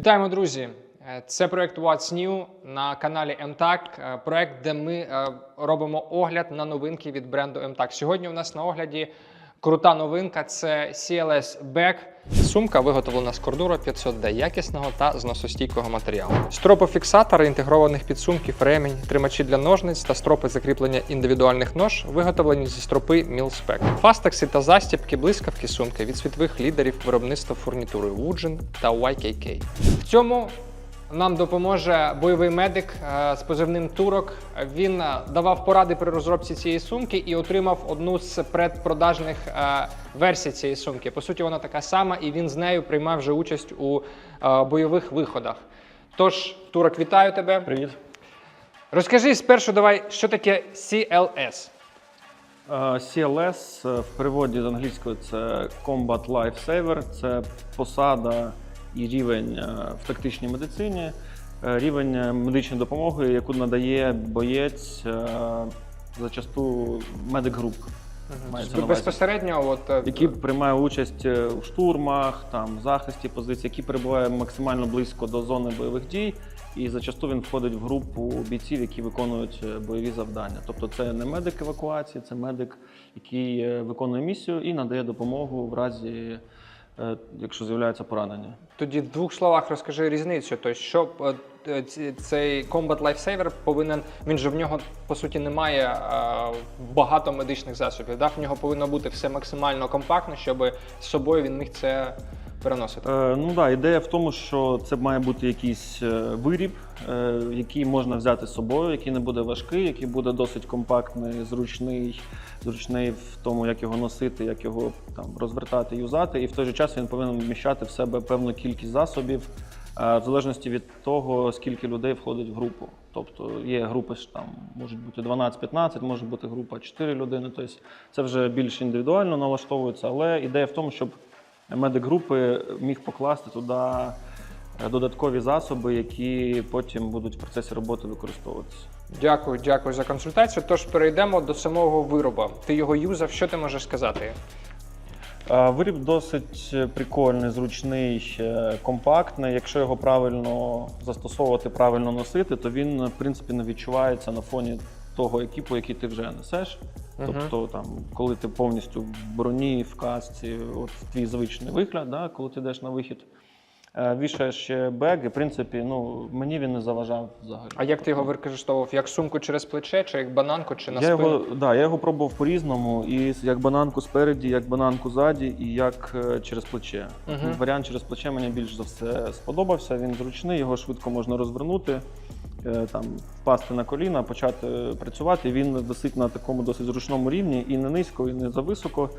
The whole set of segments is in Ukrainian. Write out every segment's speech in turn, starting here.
Вітаємо, друзі! Е, Це проект What's New на каналі MTAC. Е, Проект, де ми е, робимо огляд на новинки від бренду MTAC. Сьогодні у нас на огляді крута новинка це CLS Bag. Сумка виготовлена з кордура 500D якісного та зносостійкого матеріалу. Стропофіксатори інтегрованих підсумків, ремінь, тримачі для ножниць та стропи закріплення індивідуальних нож виготовлені зі стропи Мілспек. Фастекси та застібки блискавки сумки від світових лідерів виробництва фурнітури Woodgen та YKK. В цьому нам допоможе бойовий медик е, з позивним Турок. Він е, давав поради при розробці цієї сумки і отримав одну з предпродажних е, версій цієї сумки. По суті, вона така сама, і він з нею приймав вже участь у е, бойових виходах. Тож, Турок, вітаю тебе. Привіт. Розкажи спершу, давай, що таке CLS. Е, CLS е, в переводі з англійської це Combat Lifesaver, це посада і рівень е, в тактичній медицині, е, рівень е, медичної допомоги, яку надає боєць зачасту медик-груп. Мається. Безпосередньо, от Які приймає участь у штурмах, там захисті позицій, які перебуває максимально близько до зони бойових дій, і зачасту він входить в групу бійців, які виконують бойові завдання. Тобто, це не медик евакуації, це медик, який виконує місію і надає допомогу в разі, якщо з'являється поранення. Тоді в двох словах розкажи різницю. Тобто, що е, е, цей Combat Lifesaver повинен. Він же в нього по суті немає е, багато медичних засобів. Да? В нього повинно бути все максимально компактно, щоб з собою він міг це переносити. Е, ну да, ідея в тому, що це має бути якийсь е, виріб, е, який можна взяти з собою, який не буде важкий, який буде досить компактний, зручний, зручний в тому, як його носити, як його там розвертати, юзати, і в той же час він повинен вміщати в себе певну кількість засобів. е, В залежності від того, скільки людей входить в групу. Тобто є групи там можуть бути 12-15, може бути група 4 людини. Тобто це вже більш індивідуально налаштовується, але ідея в тому, щоб медик групи міг покласти туди е, додаткові засоби, які потім будуть в процесі роботи використовуватися. Дякую, дякую за консультацію. Тож перейдемо до самого вироба. Ти його юзав. Що ти можеш сказати? Е, Виріб досить прикольний, зручний, компактний. Якщо його правильно застосовувати, правильно носити, то він в принципі не відчувається на фоні того екіпу, який ти вже несеш. Тобто, там, коли ти повністю в броні, в касці, от твій звичний вигляд, да, коли ти йдеш на вихід, вішаєш ще бег, і в принципі, ну, мені він не заважав взагалі. А як ти його використовував? Як сумку через плече, чи як бананку, чи на я спину? його, да, я його пробував по-різному, і як бананку спереді, як бананку ззаді, і як е, через плече. Мгм. Варіант через плече мені більш за все сподобався. Він зручний, його швидко можна розвернути, е, там, впасти на коліна, почати працювати. Він висить на такому досить зручному рівні і не низько, і не зависоко.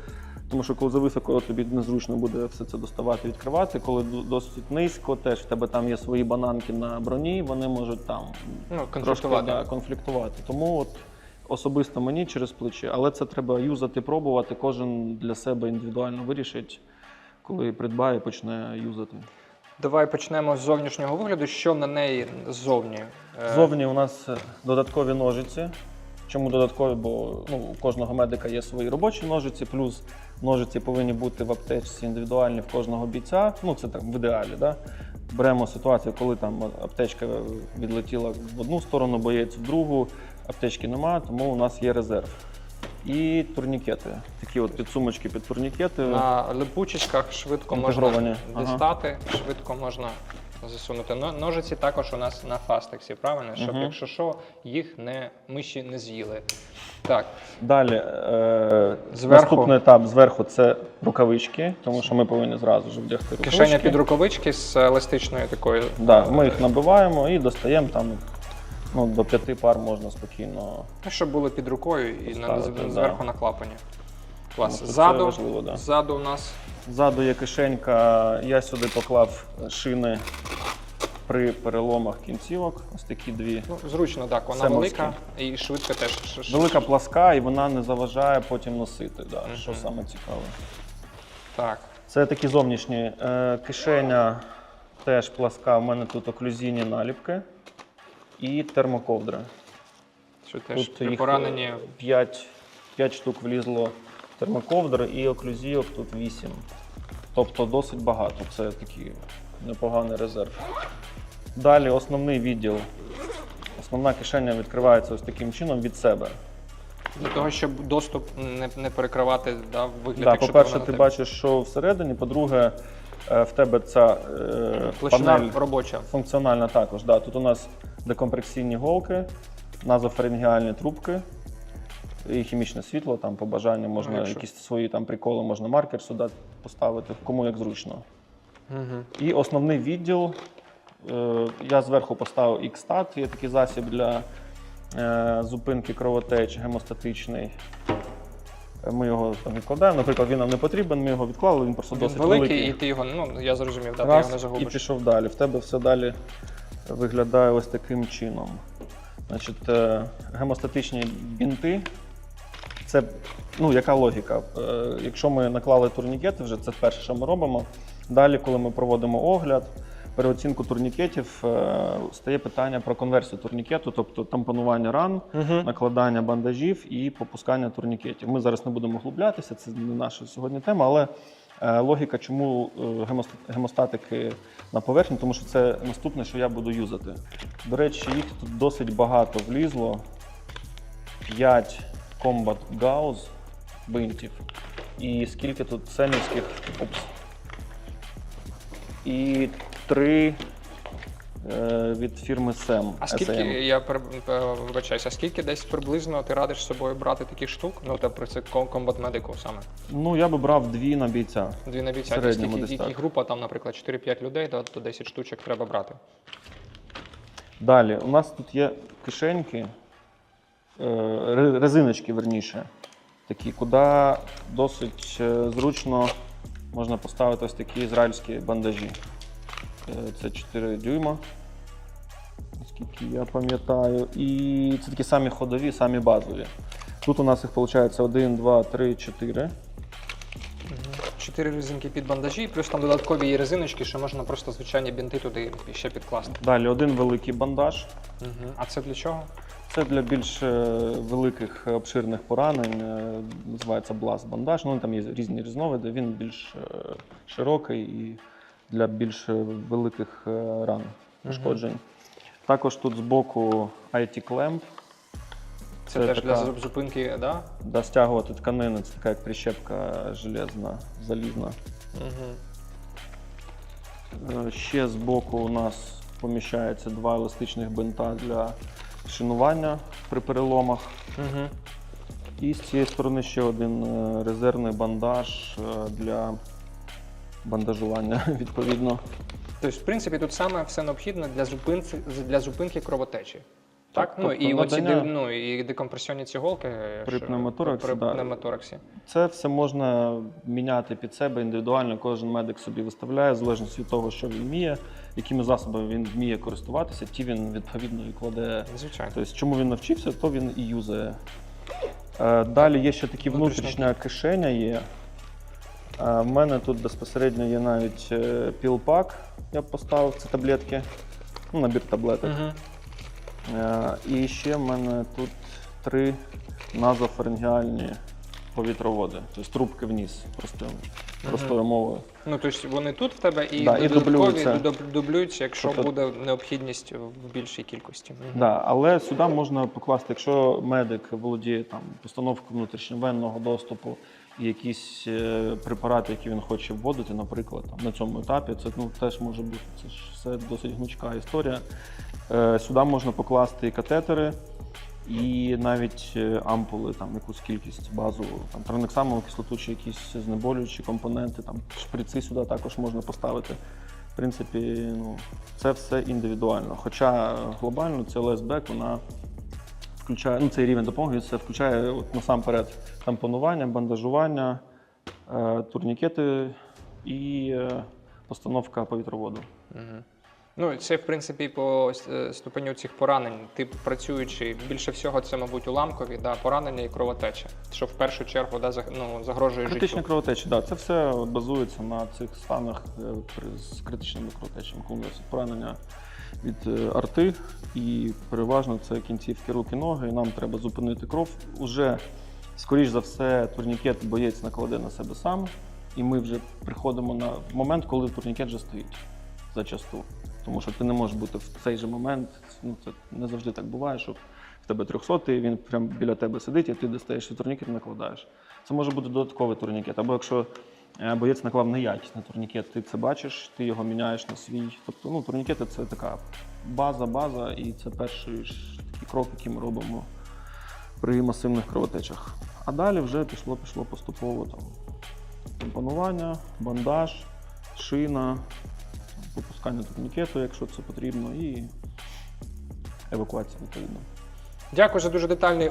Тому що коли зависоко, тобі незручно буде все це доставати, відкривати. Коли досить низько, теж в тебе там є свої бананки на броні, вони можуть там Ну, трошки конфліктувати. да, конфліктувати. Тому от особисто мені через плечі, але це треба юзати, пробувати. Кожен для себе індивідуально вирішить, коли придбає, почне юзати. Давай почнемо з зовнішнього вигляду. Що на неї ззовні? Е, Зовні у нас е, додаткові ножиці. Чому додаткові? Бо ну, у кожного медика є свої робочі ножиці, плюс ножиці повинні бути в аптечці індивідуальні в кожного бійця. Ну, це так в ідеалі. Да? Беремо ситуацію, коли там аптечка відлетіла в одну сторону, боєць в другу, аптечки нема, тому у нас є резерв. І турнікети. Такі от підсумочки під турнікети. На липучечках швидко можна Інтегровані, ага. дістати, швидко можна засунути. Ножиці також у нас на фастексі, правильно? Щоб, Мгм. якщо що, їх не миші не з'їли. Так, Далі е, Зверху. наступний етап зверху це рукавички, тому що ми повинні зразу ж вдягти рукавички. кишеня під рукавички з еластичною такою. Да, ми їх набиваємо і достаємо там ну, до п'яти пар можна спокійно. Ну, щоб було під рукою і на, зверху да. на клапані. Клас. Ззаду, важливо, да. ззаду у нас Ззаду є кишенька, я сюди поклав шини при переломах кінцівок. Ось такі дві. ну, зручно, так, вона Семовські. велика і швидко теж. ш- ш- Велика пласка, і вона не заважає потім носити. Да. Що саме цікаве. Так. Це такі зовнішні. Е, кишеня теж пласка. У мене тут оклюзійні наліпки і термоковдри. Що теж Тут при їх пораненні 5, 5 штук влізло термоковдр і оклюзійок тут 8. Тобто досить багато. Це такі непоганий резерв. Далі основний відділ. Основна кишеня відкривається ось таким чином від себе. Для того, щоб доступ не, не перекривати да, вигляд, Да, якщо по-перше, ти бачиш, що всередині. По-друге, е, в тебе ця е, Площина панель робоча. функціональна також. Да. Тут у нас декомпресійні голки, назофарингіальні трубки і хімічне світло. Там по бажанню можна якщо- якісь свої там приколи, можна маркер сюди поставити, кому як зручно. Угу. І основний відділ. е, Я зверху поставив X-Stat, є такий засіб для е, зупинки кровотеч гемостатичний. Е, Ми його там відкладаємо. Наприклад, він нам не потрібен, ми його відклали, він просто Він досить великий, великий. і ти його, ну я зрозумів, да, ти його не Раз, і пішов далі. В тебе все далі виглядає ось таким чином. Значить, гемостатичні бінти. Це ну, яка логіка? Е, Якщо ми наклали турнікети, вже це перше, що ми робимо. Далі, коли ми проводимо огляд, переоцінку турнікетів, е, стає питання про конверсію турнікету, тобто тампонування ран, Угу. накладання бандажів і попускання турнікетів. Ми зараз не будемо углублятися, це не наша сьогодні тема, але е, логіка, чому гемостатики на поверхні, тому що це наступне, що я буду юзати. До речі, їх тут досить багато влізло. 5 Combat Gauss бинтів. І скільки тут семівських. Опс. І 3 е, від фірми SEM. А скільки, SEM. я пер- е, вибачаюся, а скільки десь приблизно ти радиш з собою брати таких штук? Ну, та про це ком- Combat Medical саме. Ну, я би брав дві на бійця. Дві на В бійця, середньому скільки десь які так. група, там, наприклад, 4-5 людей, то, то 10 штучок треба брати. Далі, у нас тут є кишеньки, резиночки, верніше, такі, куди досить е, зручно можна поставити ось такі ізраїльські бандажі. Е, Це 4 дюйма, наскільки я пам'ятаю. І це такі самі ходові, самі базові. Тут у нас їх виходить 1, 2, 3, 4. Чотири резинки під бандажі, плюс там додаткові є резиночки, що можна просто звичайні бінти туди ще підкласти. Далі один великий бандаж. Угу. А це для чого? Це для більш е, великих е, обширних поранень. е, Називається бласт бандаж. Ну, там є різні різновиди. Він більш широкий і для більш великих ран пошкоджень. Також тут збоку IT Clamp, Це, Це теж така- для зупинки, да? де стягувати тканини. Це така як прищепка железна, залізна. Угу. Ще збоку у нас поміщається два еластичних бинта для шинування при переломах. Угу. І з цієї сторони ще один е, резервний бандаж е, для бандажування, відповідно. Тобто, в принципі, тут саме все необхідне для зупинки, для зупинки кровотечі. Так, ну тобто і оці надання- ну, і декомпресіонні ці голки При що- пневмотораксі, при да. пневмотораксі. Це все можна міняти під себе індивідуально. Кожен медик собі виставляє, в залежності від того, що він вміє, якими засобами він вміє користуватися, ті він відповідно і кладе. Звичайно. Тобто, чому він навчився, то він і юзає. Е, Далі є ще такі Внутрішня кишеня є. Е, В мене тут безпосередньо є навіть е, пілпак, я поставив, це таблетки, ну, набір таблеток. Угу. Е, І ще в мене тут три назофарингіальні повітроводи, тобто трубки вниз, простою, простою мовою. Ну, тобто вони тут в тебе і, Да, і додаткові дублюються. дуб- дублюються, якщо Тобто- буде необхідність в більшій кількості. Мгм. Да, але сюди можна покласти, якщо медик володіє там постановкою внутрішньовенного доступу якісь е, препарати, які він хоче вводити, наприклад, там, на цьому етапі, це ну, теж може бути. Це ж все досить гнучка історія. Е, сюди можна покласти і катетери, і навіть е, ампули, там якусь кількість базову, там транексамову кислоту чи якісь знеболюючі компоненти, там шприци сюди також можна поставити. В принципі, ну, це все індивідуально. Хоча глобально це ЛСБЕК, вона включає, ну, цей рівень допомоги це включає от, насамперед тампонування, бандажування, е, турнікети і е, постановка повітроводу. Мгм. Ну, це, в принципі, по е, ступеню цих поранень. Ти працюючи, більше всього, це, мабуть, уламкові да, поранення і кровотеча, що в першу чергу да, ну, загрожує Критичні кровотечі, так, це все базується на цих станах е, з критичними кровотечами. Коли поранення від е, арти, і переважно це кінцівки руки, ноги. і Нам треба зупинити кров. Уже, скоріш за все, турнікет боєць накладе на себе сам, і ми вже приходимо на момент, коли турнікет вже стоїть. зачасту. Тому що ти не можеш бути в цей же момент. Ну, це не завжди так буває, що в тебе 300 він прямо біля тебе сидить, і ти достаєш свій турнікет і накладаєш. Це може бути додатковий турнікет. Або якщо боєць наклав неякісний турнікет, ти це бачиш, ти його міняєш на свій. Тобто, ну, турнікети це така база, база, і це перший такий крок, який ми робимо при масивних кровотечах. А далі вже пішло, пішло поступово там компонування, бандаж, шина, попускання турнікету, якщо це потрібно, і евакуація відповідно. Дякую за дуже детальний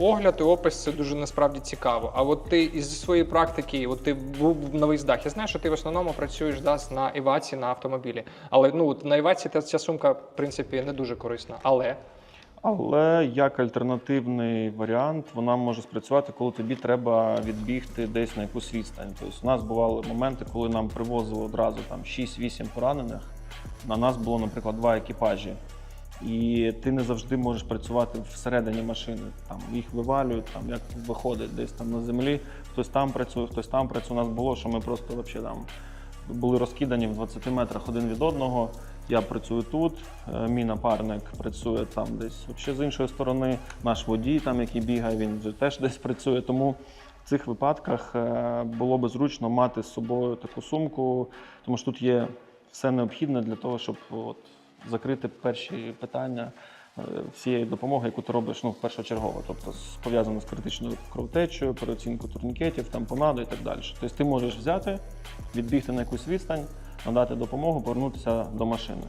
огляд і опис. Це дуже насправді цікаво. А от ти із своєї практики, от ти був на виїздах. Я знаю, що ти в основному працюєш да, на евації на автомобілі. Але ну от на евації та ця сумка, в принципі, не дуже корисна. Але Але як альтернативний варіант, вона може спрацювати, коли тобі треба відбігти десь на якусь відстань. Тобто у нас бували моменти, коли нам привозили одразу там 6-8 поранених. На нас було, наприклад, два екіпажі. І ти не завжди можеш працювати всередині машини. Там їх вивалюють, там як виходить десь там на землі. Хтось там працює, хтось там працює. У нас було, що ми просто вообще там були розкидані в 20 метрах один від одного. Я працюю тут, е, мій напарник працює там десь вообще з іншої сторони. Наш водій, там, який бігає, він теж десь працює. Тому в цих випадках е, було би зручно мати з собою таку сумку, тому що тут є все необхідне для того, щоб от, закрити перші питання е, всієї допомоги, яку ти робиш ну, першочергово, тобто пов'язано з критичною кровотечею, переоцінку турнікетів, тампонаду і так далі. Тобто ти можеш взяти, відбігти на якусь відстань, надати допомогу, повернутися до машини.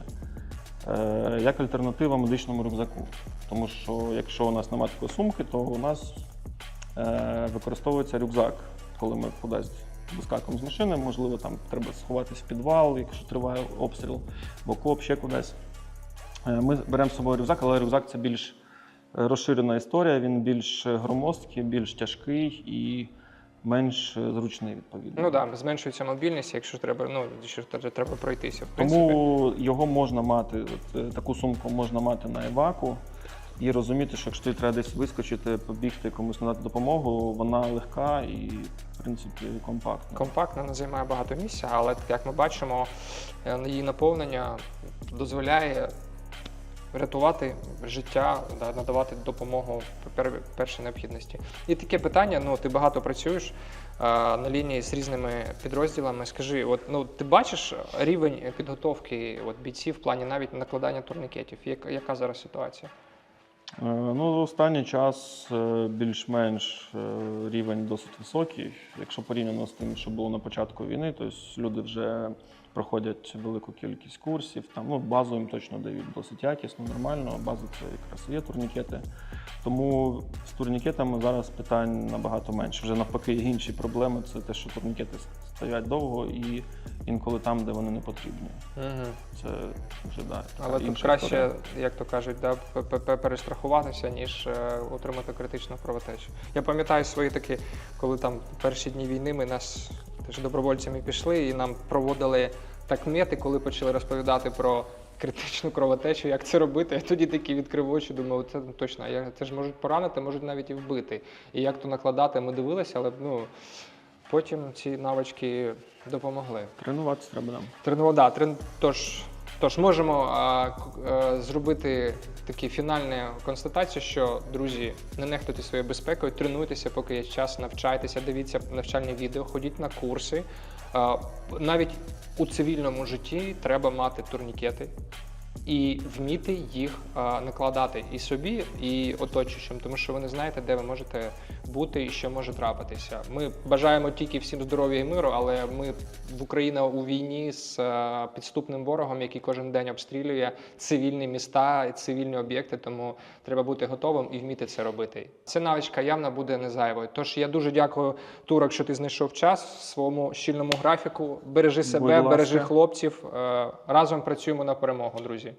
Е, як альтернатива медичному рюкзаку. Тому що якщо у нас немає такої сумки, то у нас е, використовується рюкзак, коли ми кудись вискакуємо з машини, можливо, там треба сховатися в підвал, якщо триває обстріл, в окоп, ще кудись. Е, Ми беремо з собою рюкзак, але рюкзак це більш е, розширена історія, він більш громоздкий, більш тяжкий і менш е, зручний, відповідно. ну да, зменшується мобільність, якщо треба, ну якщо треба пройтися. В принципі, Тому його можна мати, от, е, таку сумку можна мати на еваку і розуміти, що якщо тобі треба десь вискочити, побігти комусь надати допомогу, вона легка і, в принципі, компактна. компактна, не займає багато місця, але як ми бачимо, її наповнення дозволяє рятувати життя, да, надавати допомогу пер- першій необхідності. І таке питання: ну ти багато працюєш на лінії з різними підрозділами. Скажи, от ну ти бачиш рівень підготовки от, бійців в плані навіть накладання турнікетів? Яка, яка зараз ситуація? Е, Ну, останній час е, більш-менш е, рівень досить високий. Якщо порівняно з тим, що було на початку війни, то люди вже проходять велику кількість курсів. Там ну, базу їм точно дають досить якісно, нормально. База це якраз є турнікети. Тому з турнікетами зараз питань набагато менше. Вже навпаки, інші проблеми. Це те, що турнікети стоять довго і інколи там, де вони не потрібні. Угу. Це вже да, Але тут краще, історія. як то кажуть, да, перестрахуватися, ніж е, отримати критичну кровотечу. Я пам'ятаю свої такі, коли там перші дні війни ми нас теж добровольцями пішли і нам проводили так мети, коли почали розповідати про критичну кровотечу, як це робити. Я тоді такі відкрив очі, думав, це точно, я, це ж можуть поранити, можуть навіть і вбити. І як то накладати, ми дивилися, але ну, потім ці навички допомогли. Тренуватися треба нам. Тренувати, да, трен... тож, тож можемо а, к- е, зробити такі фінальні констатацію, що друзі, не нехтуйте своєю безпекою, тренуйтеся, поки є час, навчайтеся, дивіться навчальні відео, ходіть на курси. А, навіть у цивільному житті треба мати турнікети і вміти їх накладати і собі, і оточуючим, тому що ви не знаєте, де ви можете бути і що може трапитися. Ми бажаємо тільки всім здоров'я і миру, але ми в Україна у війні з підступним ворогом, який кожен день обстрілює цивільні міста і цивільні об'єкти. Тому треба бути готовим і вміти це робити. Ця навичка явно буде не зайвою. Тож я дуже дякую, Турок, що ти знайшов час в своєму щільному графіку. Бережи себе, бережи хлопців. Е, Разом працюємо на перемогу, друзі. hoje.